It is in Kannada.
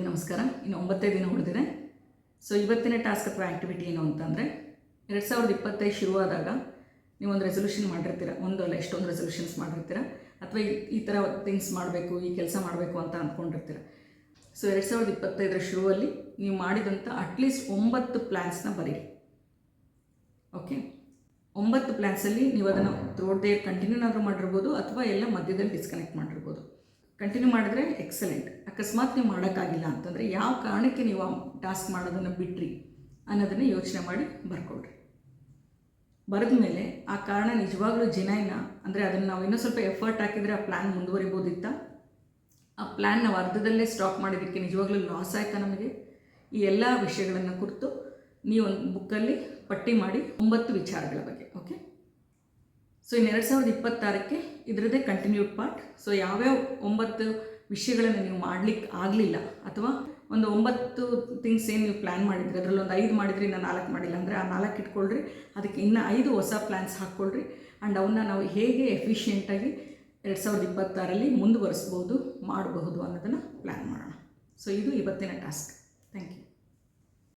ಎಲ್ರಿಗೂ ನಮಸ್ಕಾರ. ಇನ್ನು ಒಂಬತ್ತೇ ದಿನ ಉಳಿದಿದೆ. ಸೊ ಇವತ್ತಿನ ಟಾಸ್ಕ್ ಅಥವಾ ಆ್ಯಕ್ಟಿವಿಟಿ ಏನು ಅಂತಂದರೆ, ಎರಡು ಸಾವಿರದ ಇಪ್ಪತ್ತೈದು ಶುರುವಾದಾಗ ನೀವೊಂದು ರೆಸೊಲ್ಯೂಷನ್ ಮಾಡಿರ್ತೀರ. ಒಂದು ಅಲ್ಲ, ಎಷ್ಟೊಂದು ರೆಸೊಲ್ಯೂಷನ್ಸ್ ಮಾಡಿರ್ತೀರ. ಅಥವಾ ಈ- ಥರ ಥಿಂಗ್ಸ್ ಮಾಡಬೇಕು, ಈ ಕೆಲಸ ಮಾಡಬೇಕು ಅಂತ ಅಂದ್ಕೊಂಡಿರ್ತೀರ. ಸೊ ಎರಡು ಸಾವಿರದ ಇಪ್ಪತ್ತೈದರ ಶುರುವಲ್ಲಿ ನೀವು ಮಾಡಿದಂಥ ಅಟ್ಲೀಸ್ಟ್ ಒಂಬತ್ತು ಪ್ಲ್ಯಾನ್ಸ್ನ ಬರೀರಿ. ಓಕೆ ಒಂಬತ್ತು ಪ್ಲ್ಯಾನ್ಸಲ್ಲಿ ನೀವು ಅದನ್ನು ಥ್ರೋಟ್ ದೇ ಕಂಟಿನ್ಯೂನಾದರೂ ಮಾಡಿರ್ಬೋದು, ಅಥವಾ ಎಲ್ಲ ಮಧ್ಯದಲ್ಲಿ ಡಿಸ್ಕನೆಕ್ಟ್ ಮಾಡಿರ್ಬೋದು. ಕಂಟಿನ್ಯೂ ಮಾಡಿದ್ರೆ ಎಕ್ಸಲೆಂಟ್ ಅಕಸ್ಮಾತ್ ನೀವು ಮಾಡೋಕ್ಕಾಗಿಲ್ಲ ಅಂತಂದರೆ ಯಾವ ಕಾರಣಕ್ಕೆ ನೀವು ಆ ಟಾಸ್ಕ್ ಮಾಡೋದನ್ನು ಬಿಟ್ರಿ ಅನ್ನೋದನ್ನು ಯೋಚನೆ ಮಾಡಿ ಬರ್ಕೊಳ್ರಿ. ಬರೆದ ಮೇಲೆ ಆ ಕಾರಣ ನಿಜವಾಗ್ಲೂ ಜಿನೈನ ಅಂದರೆ ಅದನ್ನು ನಾವು ಇನ್ನೂ ಸ್ವಲ್ಪ ಎಫರ್ಟ್ ಹಾಕಿದರೆ ಆ ಪ್ಲ್ಯಾನ್ ಮುಂದುವರಿಬೋದಿತ್ತಾ? ಆ ಪ್ಲ್ಯಾನ್ ನಾವು ಅರ್ಧದಲ್ಲೇ ಸ್ಟಾಪ್ ಮಾಡಿದ್ದಕ್ಕೆ ನಿಜವಾಗ್ಲೂ ಲಾಸ್ ಆಯಿತಾ ನಮಗೆ? ಈ ಎಲ್ಲ ವಿಷಯಗಳನ್ನು ಕುರಿತು ನೀವು ಒಂದು ಬುಕ್ಕಲ್ಲಿ ಪಟ್ಟಿ ಮಾಡಿ ಒಂಬತ್ತು ವಿಚಾರಗಳ ಬಗ್ಗೆ. ಸೊ ಇನ್ನು ಎರಡು ಸಾವಿರದ ಇಪ್ಪತ್ತಾರಕ್ಕೆ ಇದರದ್ದೇ ಕಂಟಿನ್ಯೂಡ್ ಪಾರ್ಟ್ ಸೊ ಯಾವ್ಯಾವ ಒಂಬತ್ತು ವಿಷಯಗಳನ್ನು ನೀವು ಮಾಡ್ಲಿಕ್ಕೆ ಆಗಲಿಲ್ಲ ಅಥವಾ ಒಂದು ಒಂಬತ್ತು ಥಿಂಗ್ಸ್ ಏನು ನೀವು ಪ್ಲ್ಯಾನ್ ಮಾಡಿದ್ರಿ? ಅದರಲ್ಲಿ ಒಂದು ಐದು ಮಾಡಿದ್ರಿ ಇನ್ನು ನಾಲ್ಕು ಮಾಡಿಲ್ಲ ಅಂದರೆ ಆ ನಾಲ್ಕು ಇಟ್ಕೊಳ್ಳ್ರಿ ಅದಕ್ಕೆ ಇನ್ನೂ ಐದು ಹೊಸ ಪ್ಲ್ಯಾನ್ಸ್ ಹಾಕ್ಕೊಳ್ರಿ ಆ್ಯಂಡ್ ಅವನ್ನ ನಾವು ಹೇಗೆ ಎಫಿಷಿಯೆಂಟಾಗಿ ಎರಡು ಸಾವಿರದ ಇಪ್ಪತ್ತಾರಲ್ಲಿ ಮುಂದುವರಿಸ್ಬೋದು, ಮಾಡಬಹುದು ಅನ್ನೋದನ್ನು ಪ್ಲ್ಯಾನ್ ಮಾಡೋಣ. ಸೊ ಇದು ಇವತ್ತಿನ ಟಾಸ್ಕ್ ಥ್ಯಾಂಕ್ ಯು